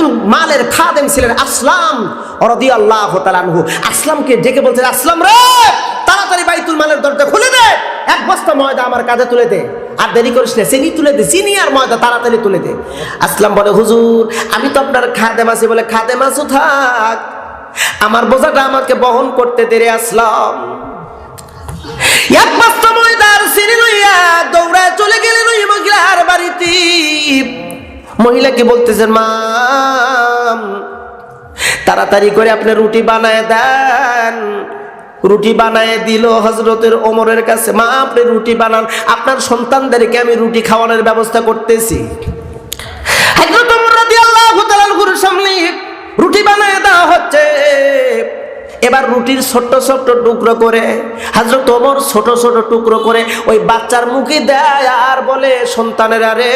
বাইতুল মালের খাদেম ছিলেন আসলাম রদি আল্লাহ তালানহু আসলামকে ডেকে বলছেন আসলাম রে, তাড়াতাড়ি বাইতুল মালের দরজা খুলে দে, এক বস্তা ময়দা আমার কাঁধে তুলে দে। আর দেরি করিস না, চিনি তুলে দে, চিনি আর ময়দা তাড়াতাড়ি তুলে দে। আসলাম বলে, হুজুর, আমি তো আপনার খাদেম আছি বলে, খাদেম আছো থাক। আমার বোঝাটা আমাকে বহন করতে দেরে আসলাম। এক বস্তা ময়দার চিনি লইয়া দৌড়ায় চলে গেলেন ওই মহিলার বাড়িতে। মহিলাকে বলতেছেন, মা, তাড়াতাড়ি করে আপনি রুটি বানায় দেন। রুটি বানায় দিল হজরতের ওমরের কাছে, মা, আপনি রুটি বানান। আপনার সন্তানদেরকে আমি রুটি খাওয়ানোর ব্যবস্থা করতেছি। এবার রুটির ছোট্ট ছোট্ট টুকরো করে হাজরত ওমর ছোট ছোট টুকরো করে ওই বাচ্চার মুখে দেয় আর বলে, সন্তানের আরে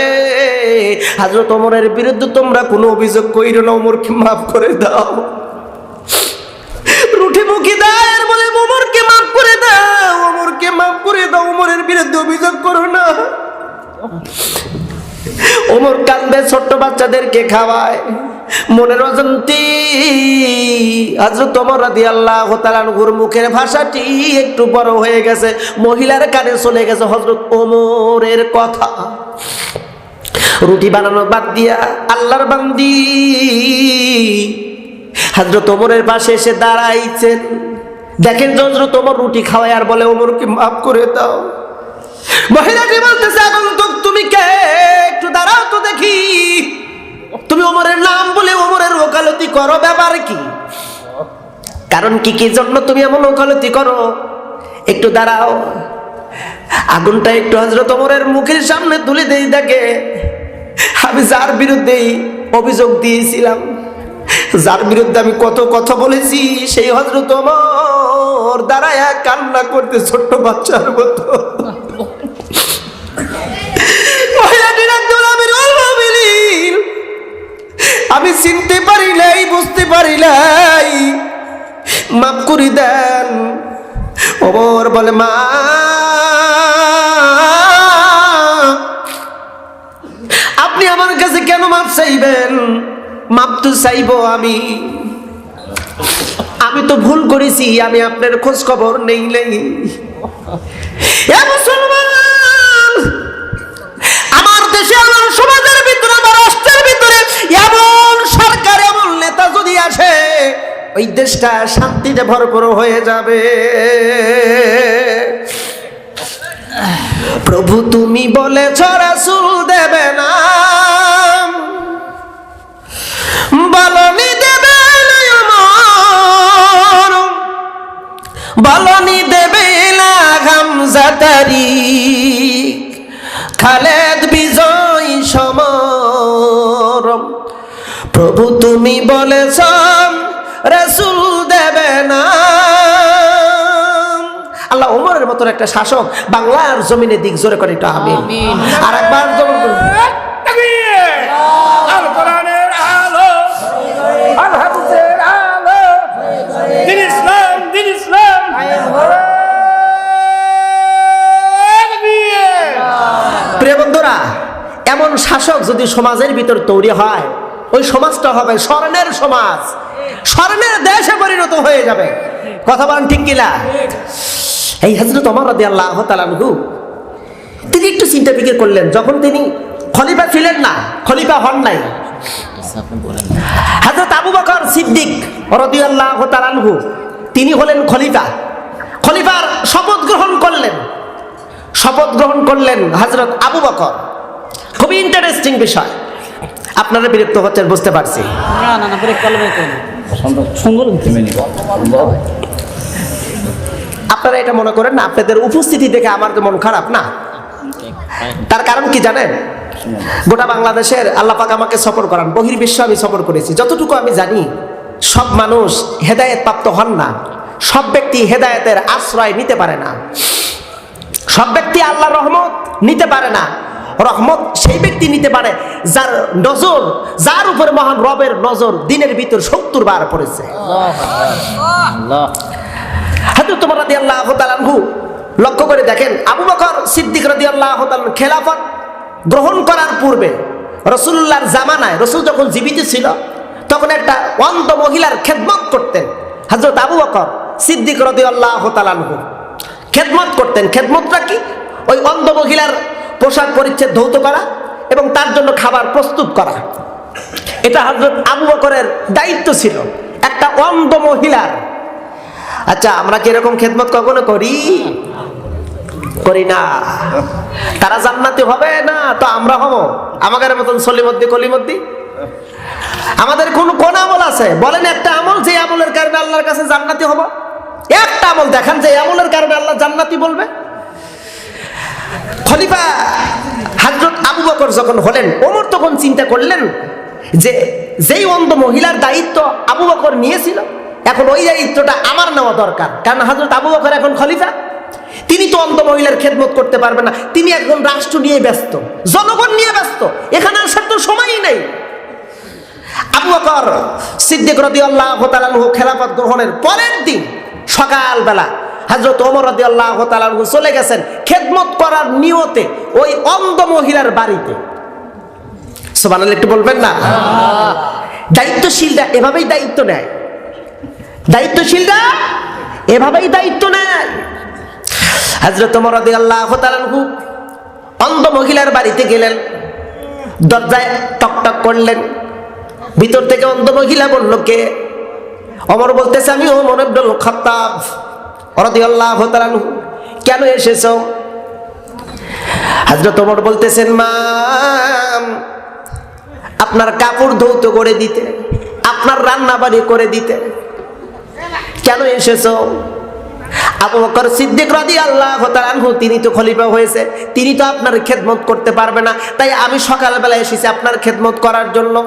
হাজরত ওমরের বিরুদ্ধে তোমরা কোনো অভিযোগ কইরো না, ওমরকে মাফ করে দাও। রুটি দেয় আর বলে মাফ করে দাও মাফ করে দাও বিরুদ্ধে অভিযোগ করো না। ওমর ছোট্ট বাচ্চাদেরকে খাওয়ায়। মনের অজন্তি হজরত ওমর রাদিয়াল্লাহু তাআলার মুখের ভাষাটি একটু বড় হয়ে গেছে। মহিলার কানে চলে গেছে হজরত ওমরের কথা। রুটি বানানো বাদ দিয়া আল্লাহর বান্দি। হজরত ওমরের পাশে এসে দাঁড়াইছেন। দেখেন যে হজরত ওমর রুটি খাওয়ায় আর বলে, ওমরকে মাফ করে দাও। মহিলাটি বলতেছে, আগন্তুক, তুমি কে? একটু দাঁড়াও তো দেখি। তুমি ওমরের ওকালতি করো ব্যাপার কি? কারণ কি কি জন্য তুমি এমন ওকালতি করো? একটু দাঁড়াও। আগুনটা একটু হজরত অমরের মুখের সামনে তুলে দেই দেখে। আমি যার বিরুদ্ধেই অভিযোগ দিয়েছিলাম, যার বিরুদ্ধে আমি কত কথা বলেছি, সেই হজরত ওমর দাঁড়ায় কান্না করতে ছোট্ট বাচ্চার মতো। আমি চিনতে পারি নাই বুঝতে পারি নাই মাফ করে দেন। ওমর বলে, মা, আপনি আমার কাছে কেন মাপ চাইবেন? মাপ তো চাইব আমি। আমি তো ভুল করেছি, আমি আপনার খোঁজ খবর নেই। নেই আমার দেশে, আমার সমাজের ভিতরে আমার ওই দেশটা শান্তিতে ভরপুর হয়ে যাবে। প্রভু তুমি বলেছ, রাসূল দেবে না বলনি দেবে বলনি দেবে খালেদ বিজয় সমর। প্রভু তুমি বলেছ রসুল দেবে না। আল্লাহ ওমরের মতন একটা শাসক বাংলার জমিনে দিক জোরে করে একটু আমি আর একবার জোরে করে। আল কোরআনের আলো আলো ইসলাম দিন প্রিয় বন্ধুরা এমন শাসক যদি সমাজের ভিতর তৈরি হয় ওই সমাজটা হবে স্বর্ণের সমাজ। স্বর্ণের দেশে পরিণত হয়ে যাবে। কথা বলেন ঠিক কিনা? এই হজরত অমর রাদি আল্লাহ তালানহু তিনি একটু চিন্তা ফিকির করলেন। যখন তিনি খলিফা ছিলেন না, খলিফা হন নাই। হাজরত আবু বকর সিদ্দিক রদি আল্লাহ তালানহু তিনি হলেন খলিফা। খলিফার শপথ গ্রহণ করলেন। শপথ গ্রহণ করলেন হজরত আবু বকর। খুবই ইন্টারেস্টিং বিষয়। আপনারা বিরক্ত হচ্ছেন বুঝতে পারছি। আপনারা এটা মনে করেন না আপনাদের উপস্থিতি দেখে আমার তো মন খারাপ না? তার কারণ কি জানেন? গোটা বাংলাদেশের আল্লাহ পাক আমাকে সফর করান বহির্বিশ্ব আমি সফর করেছি। যতটুকু আমি জানি সব মানুষ হেদায়েত প্রাপ্ত হন না। সব ব্যক্তি হেদায়েতের আশ্রয় নিতে পারে না। সব ব্যক্তি আল্লাহর রহমত নিতে পারে না। রহমত সেই ব্যক্তি নিতে পারে যার নজর যার উপরে মহান রবের নজর দিনের ভিতর সত্তর বার পড়েছে। হাজরত তোমার রাদি আল্লাহ তালানহু লক্ষ্য করে দেখেন আবু বকর সিদ্দিক রাদি আল্লাহ খেলাফত গ্রহণ করার পূর্বে রসুল্লাহর জামানায় রসুল যখন জীবিত ছিল তখন একটা অন্ধ মহিলার খেদমত করতেন হজরত আবু বকর সিদ্দিক রদি আল্লাহ তালানহু খেদমত করতেন। খেদমতটা কি? ওই অন্ধ মহিলার পোশাক পরিচ্ছেদ ধৌত করা এবং তার জন্য খাবার প্রস্তুত করা। এটা হজরত আবু বকরের দায়িত্ব ছিল। একটা অন্ধ মহিলার। আচ্ছা আমরা কি এরকম খেদমত কখনো করি? করি না। তারা জান্নাতি হবে না? তো আমরা হব। আমাদের মতন সলিমদ্দি, কলিমদ্দি? আমাদের কোন কোন আমল আছে? বলেন একটা আমল, যে আমলের কারণে আল্লাহর কাছে জান্নাতি হব। একটা আমল দেখান যে আমলের কারণে আল্লাহ জান্নাতি বলবে। খলিফা হাজরত আবু বকর যখন হলেন, ওমর তখন চিন্তা করলেন যে যেই অন্ধ মহিলার দায়িত্ব আবু বকর নিয়েছিল, এখন ওই দায়িত্বটা আমার নেওয়া দরকার। কারণ হাজরত আবু বকর এখন খলিফা। তিনি তো অন্ধ মহিলার খেদমত করতে পারবেন না। তিনি এখন রাষ্ট্র নিয়ে ব্যস্ত, জনগণ নিয়ে ব্যস্ত। এখানে আসার তো সময়ই নেই। আবু বকর সিদ্দিক রদি আল্লাহ খেলাফত গ্রহণের পরের দিন সকালবেলা হজরত ওমর রদি আল্লাহ চলে গেছেন খেদমত করার নিয়তে ওই অন্ধ মহিলার বাড়িতে। সোবানাল একটু বলবেন না? দায়িত্বশীলরা এভাবেই দায়িত্ব নেয়। দায়িত্বশীলরা এভাবেই দায়িত্ব নেয়। হজরত ওমর রদি আল্লাহ অন্ধ মহিলার বাড়িতে গেলেন, দরজায় টক টক করলেন। ভিতর থেকে অন্ধ মহিলা বলল, কে? অমর বলতেছে, আমি ওমর আব্দুল খত্তাব। কেন এসেছ? হযরত ওমর বলতেছেন মা আপনার কাপড় ধৌত করে দিতে আপনার রান্না বাড়ি করে দিতে কেন এসেছ? সিদ্দিক আনহু তিনি তো খলিফা হয়েছে তিনি তো আপনার খেদমত করতে পারবে না তাই আমি সকালবেলা এসেছি আপনার খেদমত করার জন্য।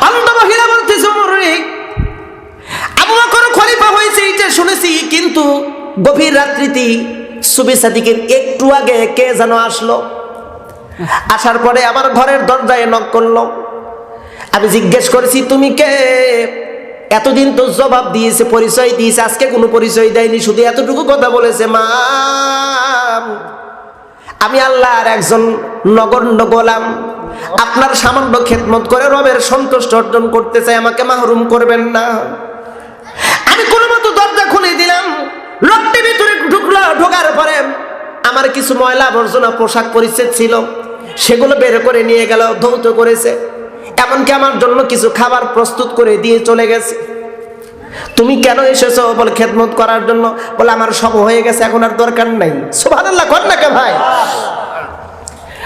অন্ধ মহিলা বলতেছে "ওমরে, শুনেছি, কিন্তু গভীর একটু আগে কে যেন আসলো? আসার পরে আমার ঘরের দরজায় নক করল। আমি জিজ্ঞেস করেছি, তুমি কে? এতদিন তো জবাব দিয়েছে, পরিচয় দিয়েছে, আজকে কোনো পরিচয় দেয়নি, শুধু এতটুকু কথা বলেছে মা আমি আল্লাহর একজন নগণ্য গোলাম। আপনার সামান্য খেদমত করে রবের সন্তুষ্ট অর্জন করতে চাই, আমাকে মাহরুম করবেন না। আমি কোনো মতো দরজা খুলে দিলাম। লোকটি ভিতরে ঢুকলো, ঢোকার পরে আমার কিছু ময়লা আবর্জনা পোশাক পরিচ্ছেদ ছিল। সেগুলো বের করে নিয়ে গেল, ধৌত করেছে। এমনকি আমার জন্য কিছু খাবার প্রস্তুত করে দিয়ে চলে গেছে। তুমি কেন এসেছ বলে খেদমত করার জন্য? বলে আমার সব হয়ে গেছে, এখন আর দরকার নাই। সুবহানাল্লাহ, কর না কে ভাই?